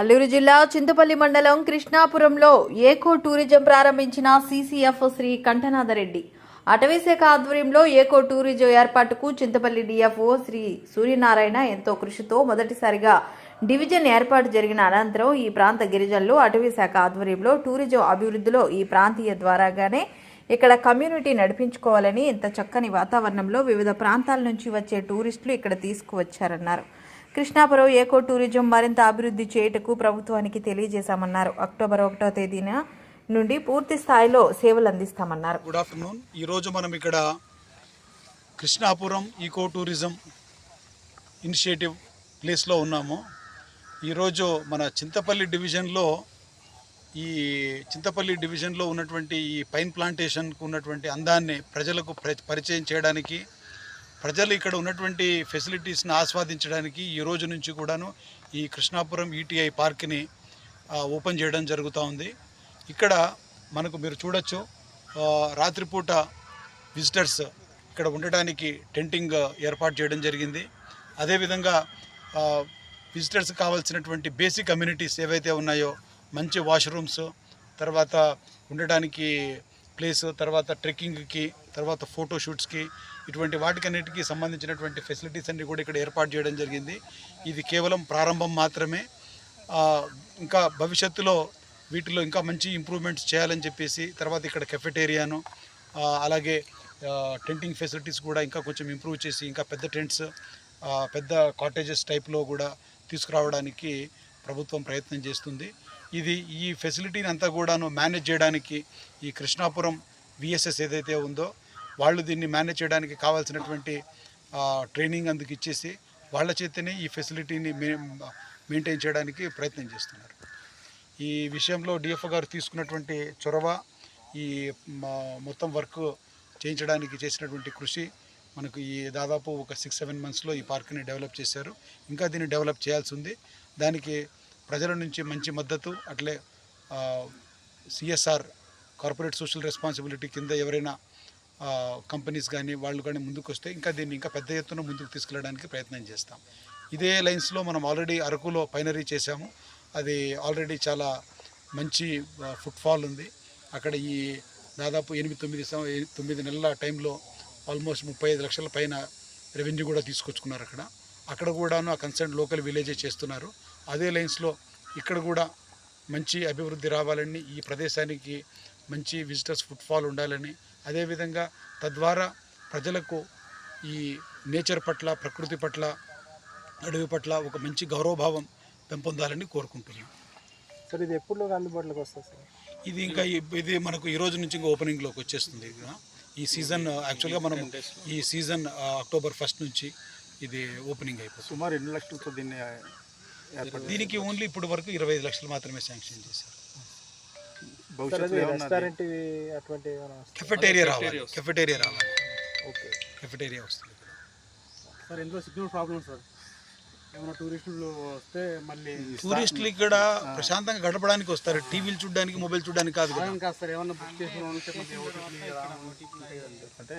అల్లూరు జిల్లా చింతపల్లి మండలం కృష్ణాపురంలో ఏకో టూరిజం ప్రారంభించిన సీసీఎఫ్ శ్రీ కంఠనాథరెడ్డి. అటవీశాఖ ఆధ్వర్యంలో ఏకో టూరిజం ఏర్పాటుకు చింతపల్లి డిఎఫ్ఓ శ్రీ సూర్యనారాయణ ఎంతో కృషితో మొదటిసారిగా డివిజన్ ఏర్పాటు జరిగిన అనంతరం ఈ ప్రాంత గిరిజనులు అటవీశాఖ ఆధ్వర్యంలో టూరిజం అభివృద్ధిలో ఈ ప్రాంతీయ ద్వారాగానే ఇక్కడ కమ్యూనిటీ నడిపించుకోవాలని ఇంత చక్కని వాతావరణంలో వివిధ ప్రాంతాల నుంచి వచ్చే టూరిస్టులు ఇక్కడ తీసుకువచ్చారన్నారు. కృష్ణాపురం ఏకో టూరిజం మరింత అభివృద్ధి చేయుటకు ప్రభుత్వానికి తెలియజేశామన్నారు. అక్టోబర్ ఒకటో తేదీన నుండి పూర్తి స్థాయిలో సేవలు అందిస్తామన్నారు. గుడ్ ఆఫ్టర్నూన్ ఈరోజు మనం ఇక్కడ కృష్ణాపురం ఈకో టూరిజం ఇనిషియేటివ్ ప్లేస్లో ఉన్నాము. ఈరోజు మన చింతపల్లి డివిజన్లో ఈ చింతపల్లి డివిజన్లో ఉన్నటువంటి ఈ పైన్ ప్లాంటేషన్కు ఉన్నటువంటి అందాన్ని ప్రజలకు పరిచయం చేయడానికి ప్రజలు ఇక్కడ ఉన్నటువంటి ఫెసిలిటీస్ని ఆస్వాదించడానికి ఈ రోజు నుంచి కూడాను ఈ కృష్ణాపురం ఈటీఐ పార్క్ని ఓపెన్ చేయడం జరుగుతూ ఉంది. ఇక్కడ మనకు మీరు చూడొచ్చు రాత్రిపూట విజిటర్స్ ఇక్కడ ఉండటానికి టెంటింగ్ ఏర్పాటు చేయడం జరిగింది. అదేవిధంగా విజిటర్స్ కావాల్సినటువంటి బేసిక్ కమ్యూనిటీస్ ఏవైతే ఉన్నాయో మంచి వాష్రూమ్స్ తర్వాత ఉండడానికి ప్లేస్ తర్వాత ట్రెక్కింగ్కి తర్వాత ఫోటో షూట్స్కి ఇటువంటి వాటికన్నిటికీ సంబంధించినటువంటి ఫెసిలిటీస్ అన్ని కూడా ఇక్కడ ఏర్పాటు చేయడం జరిగింది. ఇది కేవలం ప్రారంభం మాత్రమే. ఇంకా భవిష్యత్తులో వీటిలో ఇంకా మంచి ఇంప్రూవ్మెంట్స్ చేయాలని చెప్పేసి తర్వాత ఇక్కడ కెఫెటేరియాను అలాగే టెంటింగ్ ఫెసిలిటీస్ కూడా ఇంకా కొంచెం ఇంప్రూవ్ చేసి ఇంకా పెద్ద టెంట్స్ పెద్ద కాటేజెస్ టైప్లో కూడా తీసుకురావడానికి ప్రభుత్వం ప్రయత్నం చేస్తుంది. ఇది ఈ ఫెసిలిటీని అంతా కూడాను మేనేజ్ చేయడానికి ఈ కృష్ణాపురం విఎస్ఎస్ ఏదైతే ఉందో వాళ్ళు దీన్ని మేనేజ్ చేయడానికి కావాల్సినటువంటి ట్రైనింగ్ అందుకు ఇచ్చేసి వాళ్ళ చేతనే ఈ ఫెసిలిటీని మెయింటైన్ చేయడానికి ప్రయత్నం చేస్తున్నారు. ఈ విషయంలో డిఎఫ్ఓ గారు తీసుకున్నటువంటి చొరవ ఈ మొత్తం వర్క్ చేయించడానికి చేసినటువంటి కృషి మనకు ఈ దాదాపు ఒక సిక్స్ సెవెన్ మంత్స్లో ఈ పార్క్ని డెవలప్ చేశారు. ఇంకా దీన్ని డెవలప్ చేయాల్సి ఉంది. దానికి ప్రజల నుంచి మంచి మద్దతు అట్లే సిఎస్ఆర్ కార్పొరేట్ సోషల్ రెస్పాన్సిబిలిటీ కింద ఎవరైనా కంపెనీస్ కానీ వాళ్ళు కానీ ముందుకు వస్తే ఇంకా దీన్ని ఇంకా పెద్ద ఎత్తున ముందుకు తీసుకెళ్ళడానికి ప్రయత్నం చేస్తాం. ఇదే లైన్స్లో మనం ఆల్రెడీ అరకులో పైనరీ చేశాము. అది ఆల్రెడీ చాలా మంచి ఫుట్ఫాల్ ఉంది. అక్కడ ఈ దాదాపు ఎనిమిది తొమ్మిది తొమ్మిది నెలల టైంలో ఆల్మోస్ట్ ముప్పై ఐదు లక్షల పైన రెవెన్యూ కూడా తీసుకొచ్చుకున్నారు అక్కడ. అక్కడ కూడాను ఆ కన్సర్న్ లోకల్ విలేజే చేస్తున్నారు. అదే లైన్స్లో ఇక్కడ కూడా మంచి అభివృద్ధి రావాలని ఈ ప్రదేశానికి మంచి విజిటర్స్ ఫుట్ఫాల్ ఉండాలని అదేవిధంగా తద్వారా ప్రజలకు ఈ నేచర్ పట్ల ప్రకృతి పట్ల అడవి పట్ల ఒక మంచి గౌరవభావం పెంపొందాలని కోరుకుంటున్నాం. సార్ ఇది ఎప్పుడు అందుబాటులోకి వస్తుంది సార్? ఇది ఇంకా ఇది మనకు ఈ రోజు నుంచి ఇంకా ఓపెనింగ్లోకి వచ్చేస్తుంది ఈ సీజన్ యాక్చువల్గా మనం ఈ సీజన్ అక్టోబర్ ఫస్ట్ నుంచి ఇది ఓపెనింగ్ అయిపోతుంది. సుమారు ఎన్ని లక్షలతో దీన్ని దీనికి ఓన్లీ ఇప్పుడు వరకు ఇరవై ఐదు లక్షలు మాత్రమే శాంక్షన్ చేశారు. ఏమైనా? కెఫెటేరియా రావాలి. కెఫెటేరియా రావాలి. ఓకే. కెఫెటేరియా వస్తుంది. Sir signal problem sir. ఏమైనా టూరిస్టులు వస్తే మళ్ళీ టూరిస్టులు ఇక్కడ ప్రశాంతంగా గడపడానికి వస్తారు. టీవీలు చూడడానికి మొబైల్ చూడడానికి కాదు కదా. ఏమన్నా బుక్ చేసిన అంటే